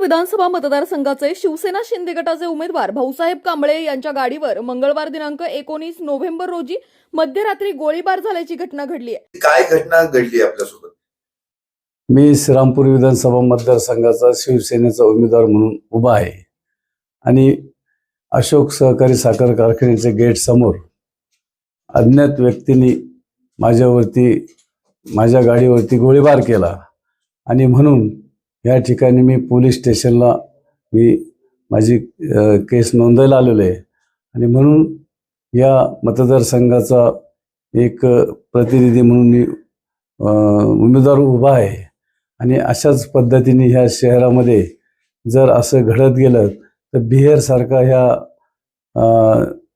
विधानसभा मतदारसंघाचे शिवसेना शिंदे गटाचे उमेदवार भाऊसाहेब कांबळे यांच्या गाडीवर मंगळवार दिनांक एकोणीस नोव्हेंबर रोजी मध्यरात्री गोळीबार झाल्याची घटना घडली आहे. काय घटना घडली आपल्यासोबत? मी श्रीरामपूर विधानसभा मतदारसंघाचा शिवसेनेचा उमेदवार म्हणून उभा आहे. आणि अशोक सहकारी साखर कारखान्याच्या गेट समोर अज्ञात व्यक्तींनी माझ्यावरती माझ्या गाडीवरती गोळीबार केला. आणि म्हणून या ठिकाणी मी पोलीस स्टेशनला मी माझी केस नोंदवायला आलेलो आहे. आणि म्हणून या मतदारसंघाचा एक प्रतिनिधी म्हणून मी उमेदवार उभा आहे. आणि अशाच पद्धतीने ह्या शहरामध्ये जर असं घडत गेलं तर बिहेरसारखा ह्या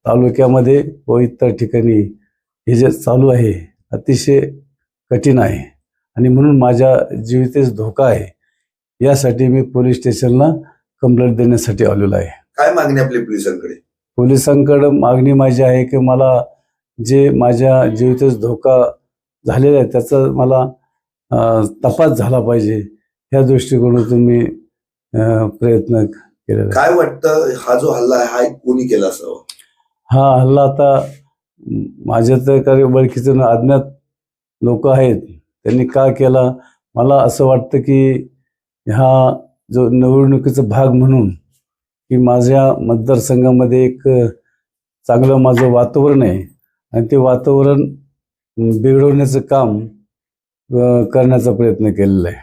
तालुक्यामध्ये व इतर ठिकाणी हे जे चालू आहे अतिशय कठीण आहे. आणि म्हणून माझ्या जीवितेस धोका आहे. यासाठी मी पोलीस स्टेशनला कंप्लेंट देण्यासाठी आलेलो आहे. काय मागणी आपली पोलिसांकडे? पोलिसांकडे मागणी माझी आहे की मला जे माझ्या जीवितच धोका झालेला आहे त्याचा मला तपास झाला पाहिजे. या दृष्टिकोनातून मी प्रयत्न केलेला आहे. काय वाटतं हा जो हल्ला आहे हा कोणी केला असावा? हा हल्ला आता माझ्या तर काही ओळखीचे अज्ञात लोक आहेत. त्यांनी का केला? मला असं वाटतं की हा जो निवडणुकीचा भाग म्हणून की माझ्या मतदारसंघामध्ये एक चांगलं माझं वातावरण आहे आणि ते वातावरण बिघडवण्याचं काम करण्याचा प्रयत्न केलेला आहे.